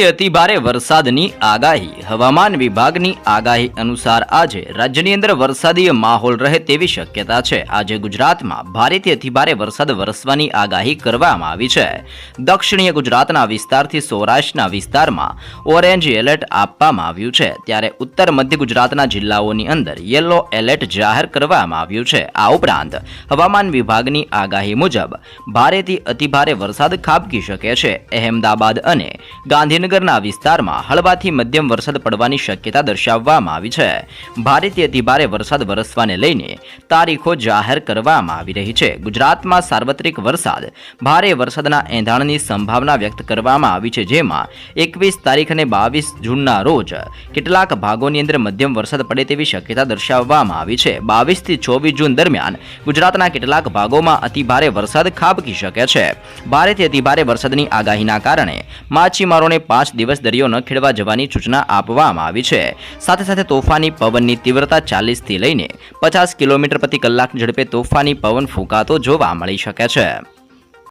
અતિ ભારે વરસાદની આગાહી. હવામાન વિભાગની આગાહી અનુસાર આજે રાજ્યની અંદર વરસાદીય માહોલ રહે તેવી શક્યતા છે. આજે ગુજરાતમાં ભારેથી અતિભારે વરસાદ વરસવાની આગાહી કરવામાં આવી છે. દક્ષિણીય ગુજરાતના વિસ્તારથી સૌરાષ્ટ્રના વિસ્તારમાં ઓરેન્જ એલર્ટ આપવામાં આવ્યું છે. ત્યારે ઉત્તર મધ્ય ગુજરાતના જિલ્લાઓની અંદર યલો એલર્ટ જાહેર કરવામાં આવ્યું છે. આ ઉપરાંત હવામાન વિભાગની આગાહી મુજબ ભારેથી અતિભારે વરસાદ ખાબકી શકે છે. અહેમદાબાદ અને ગાંધીનગરના વિસ્તારમાં હળવાથી મધ્યમ વરસાદ પડવાની શક્યતા દર્શાવવામાં આવી છે. ભારેથી અતિભારે વરસાદ વરસવાને લઈને તારીખો જાહેર કરવામાં આવી રહી છે. ગુજરાતમાં સાર્વત્રિક વરસાદ, ભારે વરસાદના એંધાણની સંભાવના વ્યક્ત કરવામાં આવી છે, જેમાં એકવીસ તારીખ અને બાવીસ જૂનના રોજ કેટલાક ભાગોની અંદર મધ્યમ વરસાદ પડે તેવી શક્યતા દર્શાવવામાં આવી છે. બાવીસથી ચોવીસ જૂન દરમિયાન ગુજરાતના કેટલાક ભાગોમાં અતિભારે વરસાદ ખાબકી શકે છે. ભારેથી અતિભારે વરસાદની આગાહીના કારણે માછીમારોને પાંચ દિવસ દરિયો ન ખેડવા જવાની સૂચના આપવામાં આવી છે. સાથે સાથે તોફાની પવનની તીવ્રતા ચાલીસથી લઈને પચાસ કિલોમીટર પ્રતિ કલાક ઝડપે તોફાની પવન ફૂંકાતો જોવા મળી શકે છે.